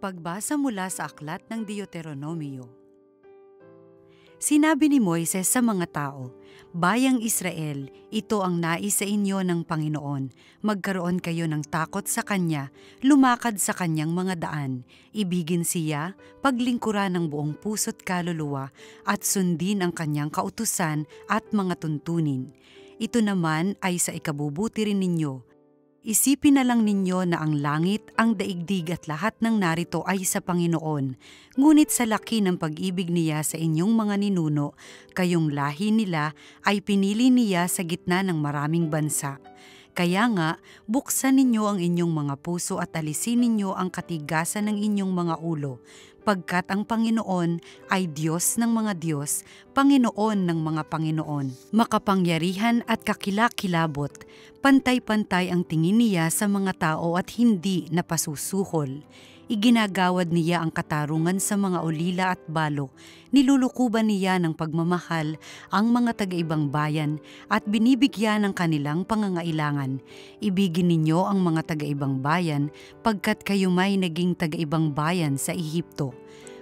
Pagbasa mula sa aklat ng Deuteronomio. Sinabi ni Moises sa mga tao, Bayang Israel, ito ang nais sa inyo ng Panginoon. Magkaroon kayo ng takot sa Kanya, lumakad sa Kanyang mga daan, ibigin siya, paglingkuran ng buong puso't kaluluwa, at sundin ang Kanyang kautusan at mga tuntunin. Ito naman ay sa ikabubuti rin ninyo, Isipin na lang ninyo na ang langit, ang daigdig at lahat ng narito ay sa Panginoon. Ngunit sa laki ng pag-ibig niya sa inyong mga ninuno, kayong lahi nila ay pinili niya sa gitna ng maraming bansa. Kaya nga, buksan ninyo ang inyong mga puso at alisin ninyo ang katigasan ng inyong mga ulo pagkat ang Panginoon ay Diyos ng mga Diyos, Panginoon ng mga Panginoon, makapangyarihan at kakilakilabot, pantay-pantay ang tingin niya sa mga tao at hindi napasusuhol. Iginagawad niya ang katarungan sa mga ulila at balo, nilulukuban niya ng pagmamahal ang mga taga-ibang bayan at binibigyan ng kanilang pangangailangan. Ibigin ninyo ang mga taga-ibang bayan pagkat kayo may naging taga-ibang bayan sa Ehipto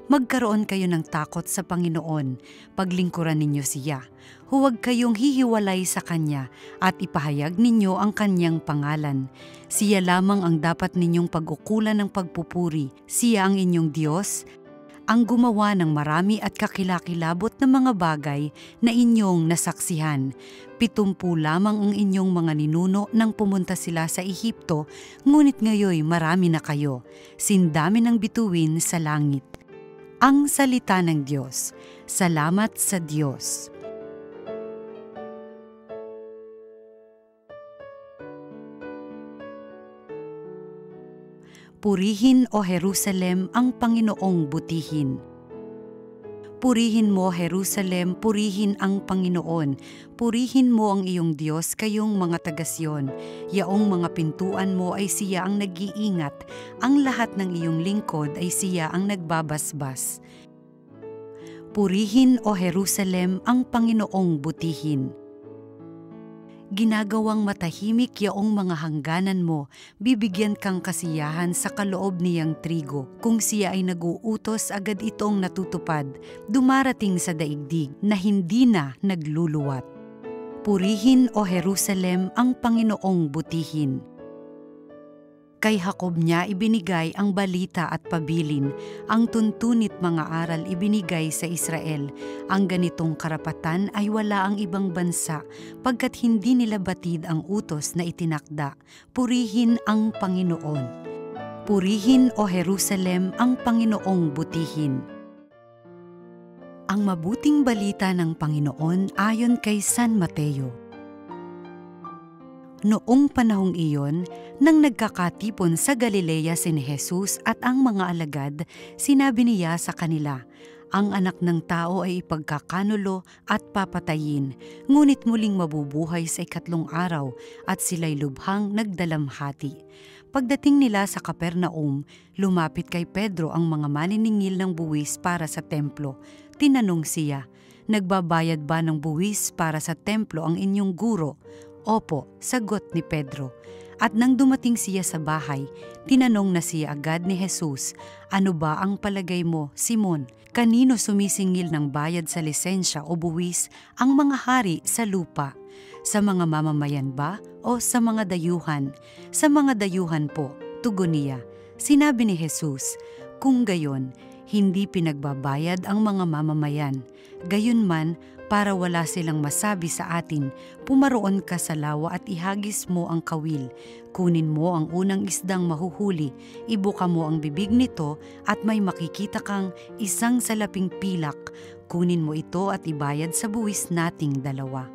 magkaroon kayo ng takot sa Panginoon, paglingkuran ninyo siya. Huwag kayong hihiwalay sa Kanya at ipahayag ninyo ang Kanyang pangalan. Siya lamang ang dapat ninyong pag-ukulan ng pagpupuri. Siya ang inyong Diyos, ang gumawa ng marami at kakilakilabot na mga bagay na inyong nasaksihan. Pitumpu lamang ang inyong mga ninuno nang pumunta sila sa Ehipto, ngunit ngayoy marami na kayo. Sindami ng bituin sa langit. Ang Salita ng Diyos. Salamat sa Diyos. Purihin o Jerusalem ang Panginoong butihin Purihin mo, Jerusalem, purihin ang Panginoon. Purihin mo ang iyong Diyos, kayong mga tagasyon. Yaong mga pintuan mo ay siya ang nag-iingat. Ang lahat ng iyong lingkod ay siya ang nagbabasbas. Purihin, O Jerusalem, ang Panginoong butihin ginagawang matahimik yaong mga hangganan mo, bibigyan kang kasiyahan sa kaloob niyang trigo. Kung siya ay naguutos, agad itong natutupad, dumarating sa daigdig na hindi na nagluluwat. Purihin o Jerusalem ang Panginoong butihin Kay Jacob niya ibinigay ang balita at pabilin, ang tuntunit mga aral ibinigay sa Israel. Ang ganitong karapatan ay wala ang ibang bansa, pagkat hindi nila batid ang utos na itinakda. Purihin ang Panginoon. Purihin o Jerusalem ang Panginoong butihin. Ang mabuting balita ng Panginoon ayon kay San Mateo Noong panahong iyon, nang nagkakatipon sa Galilea si Jesus at ang mga alagad, sinabi niya sa kanila, ang anak ng tao ay ipagkakanulo at papatayin, ngunit muling mabubuhay sa ikatlong araw at sila'y lubhang nagdalamhati. Pagdating nila sa Kapernaum, lumapit kay Pedro ang mga maniningil ng buwis para sa templo. Tinanong siya, Nagbabayad ba ng buwis para sa templo ang inyong guro? Opo, sagot ni Pedro. At nang dumating siya sa bahay, tinanong na siya agad ni Jesus, Ano ba ang palagay mo, Simon? Kanino sumisingil ng bayad sa lisensya o buwis ang mga hari sa lupa? Sa mga mamamayan ba o sa mga dayuhan? Sa mga dayuhan po, tugon niya. Sinabi ni Jesus, Kung gayon, hindi pinagbabayad ang mga mamamayan. Gayunman, para wala silang masabi sa atin, pumaroon ka sa lawa at ihagis mo ang kawil. Kunin mo ang unang isdang mahuhuli, ibuka mo ang bibig nito at may makikita kang isang salaping pilak. Kunin mo ito at ibayad sa buwis nating dalawa.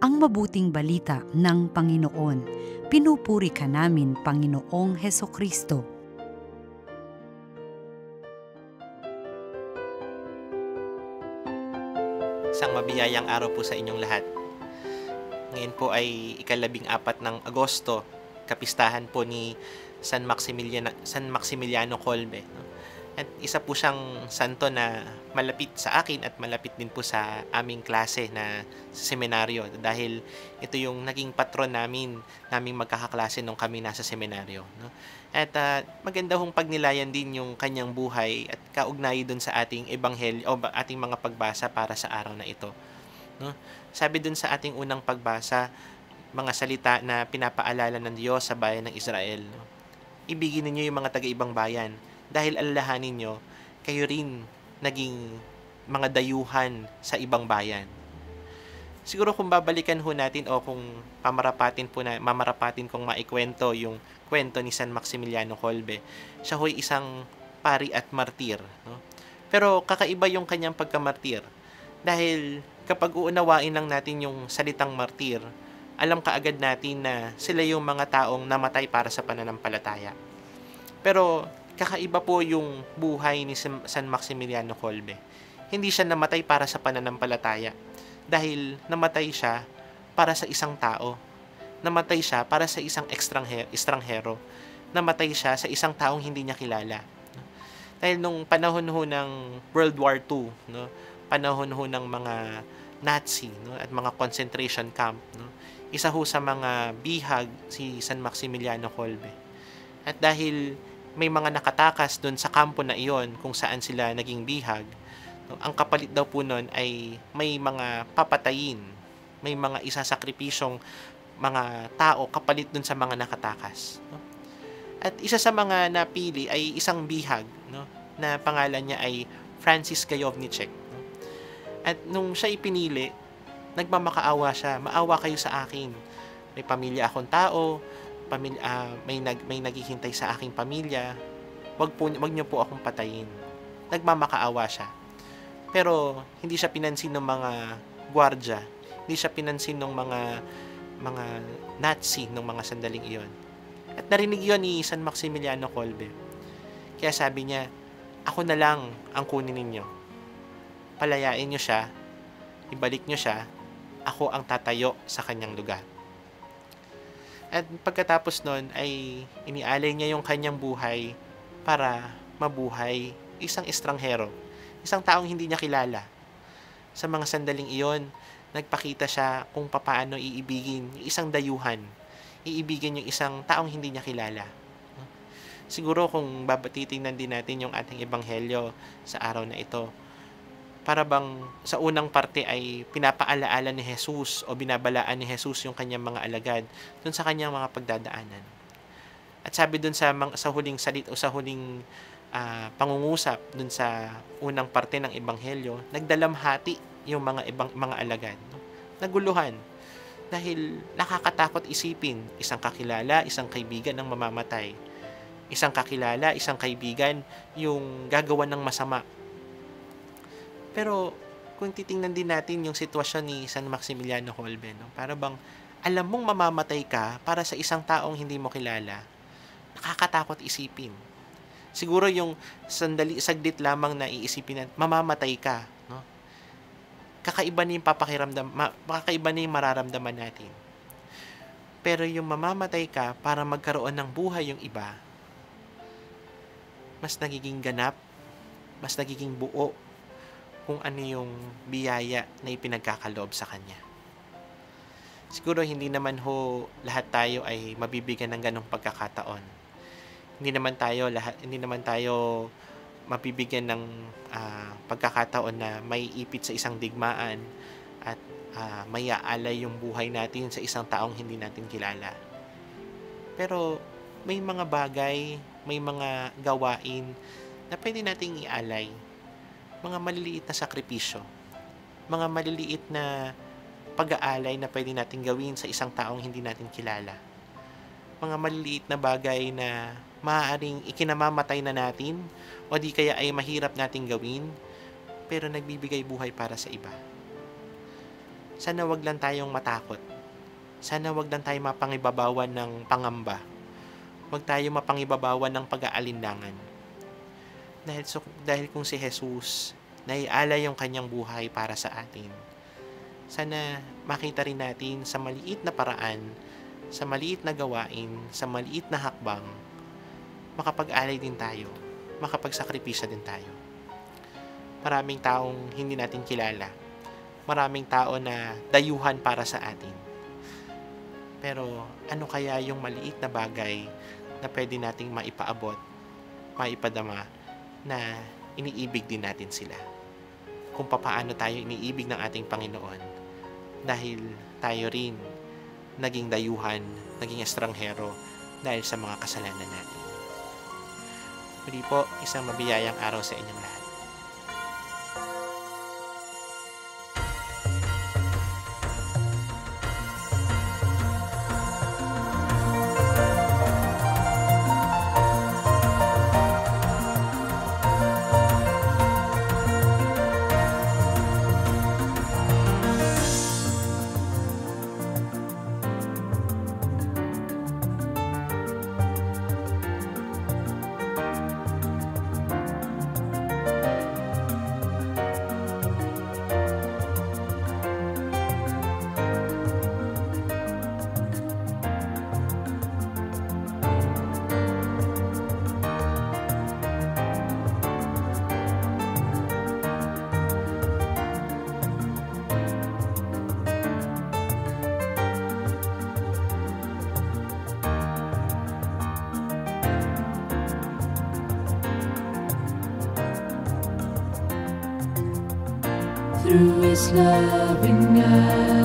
Ang mabuting balita ng Panginoon. Pinupuri ka namin, Panginoong Heso Kristo. Isang mabiyayang araw po sa inyong lahat. Ngayon po ay ikalabing apat ng Agosto, kapistahan po ni San Maximiliano, San Maximiliano Colbe. At isa po siyang santo na malapit sa akin at malapit din po sa aming klase na sa seminaryo dahil ito yung naging patron namin, naming magkakaklase nung kami nasa seminaryo. No? At uh, maganda hong pagnilayan din yung kanyang buhay at kaugnay dun sa ating ebanghelyo o ating mga pagbasa para sa araw na ito. No? Sabi dun sa ating unang pagbasa, mga salita na pinapaalala ng Diyos sa bayan ng Israel. No? Ibigin ninyo yung mga taga-ibang bayan dahil alalahanin nyo, kayo rin naging mga dayuhan sa ibang bayan. Siguro kung babalikan ho natin o kung pamarapatin po na mamarapatin kong maikwento yung kwento ni San Maximiliano Kolbe, siya ho'y isang pari at martir. No? Pero kakaiba yung kanyang pagkamartir. Dahil kapag uunawain lang natin yung salitang martir, alam kaagad natin na sila yung mga taong namatay para sa pananampalataya. Pero kakaiba po yung buhay ni San Maximiliano Kolbe. Hindi siya namatay para sa pananampalataya dahil namatay siya para sa isang tao. Namatay siya para sa isang estranghero. Namatay siya sa isang taong hindi niya kilala. Dahil nung panahon ho ng World War II, no, panahon ho ng mga Nazi no, at mga concentration camp, no, isa ho sa mga bihag si San Maximiliano Kolbe. At dahil may mga nakatakas doon sa kampo na iyon kung saan sila naging bihag, ang kapalit daw po noon ay may mga papatayin, may mga isasakripisyong mga tao kapalit doon sa mga nakatakas. At isa sa mga napili ay isang bihag no, na pangalan niya ay Francis Gajovnicek. At nung siya ipinili, nagmamakaawa siya, maawa kayo sa akin. May pamilya akong tao, pamilya, uh, may, nag, may naghihintay sa aking pamilya, wag, po, wag niyo po akong patayin. Nagmamakaawa siya. Pero hindi siya pinansin ng mga gwardya, hindi siya pinansin ng mga mga Nazi ng mga sandaling iyon. At narinig yon ni San Maximiliano Kolbe. Kaya sabi niya, ako na lang ang kunin ninyo. Palayain niyo siya, ibalik niyo siya, ako ang tatayo sa kanyang lugar. At pagkatapos nun ay inialay niya yung kanyang buhay para mabuhay isang estranghero, isang taong hindi niya kilala. Sa mga sandaling iyon, nagpakita siya kung paano iibigin isang dayuhan, iibigin yung isang taong hindi niya kilala. Siguro kung babatitingnan din natin yung ating ebanghelyo sa araw na ito, para bang sa unang parte ay pinapaalaala ni Jesus o binabalaan ni Jesus yung kanyang mga alagad dun sa kanyang mga pagdadaanan. At sabi dun sa, sa huling salit o sa huling uh, pangungusap dun sa unang parte ng ebanghelyo, nagdalamhati yung mga ibang mga alagad. No? Naguluhan dahil nakakatakot isipin isang kakilala, isang kaibigan ng mamamatay. Isang kakilala, isang kaibigan yung gagawa ng masama pero kung titingnan din natin yung sitwasyon ni San Maximiliano Kolbe, no? para bang alam mong mamamatay ka para sa isang taong hindi mo kilala, nakakatakot isipin. Siguro yung sandali, saglit lamang na iisipin na mamamatay ka, no? kakaiba na yung papakiramdam, ma, kakaiba na yung mararamdaman natin. Pero yung mamamatay ka para magkaroon ng buhay yung iba, mas nagiging ganap, mas nagiging buo kung ano yung biyaya na ipinagkakaloob sa Kanya. Siguro hindi naman ho lahat tayo ay mabibigyan ng ganong pagkakataon. Hindi naman tayo lahat hindi naman tayo mabibigyan ng uh, pagkakataon na may ipit sa isang digmaan at uh, may yung buhay natin sa isang taong hindi natin kilala. Pero may mga bagay, may mga gawain na pwede nating ialay mga maliliit na sakripisyo, mga maliliit na pag-aalay na pwede natin gawin sa isang taong hindi natin kilala. Mga maliliit na bagay na maaaring ikinamamatay na natin o di kaya ay mahirap nating gawin pero nagbibigay buhay para sa iba. Sana wag lang tayong matakot. Sana wag lang tayong mapangibabawan ng pangamba. Wag tayo mapangibabawan ng pag-aalinlangan dahil, so, dahil kung si Jesus naiala yung kanyang buhay para sa atin, sana makita rin natin sa maliit na paraan, sa maliit na gawain, sa maliit na hakbang, makapag-alay din tayo makapagsakripisyo din tayo. Maraming taong hindi natin kilala. Maraming tao na dayuhan para sa atin. Pero ano kaya yung maliit na bagay na pwede nating maipaabot, maipadama, na iniibig din natin sila. Kung papaano tayo iniibig ng ating Panginoon. Dahil tayo rin naging dayuhan, naging estranghero dahil sa mga kasalanan natin. Muli po, isang mabiyayang araw sa inyong lahat. Through his loving eyes.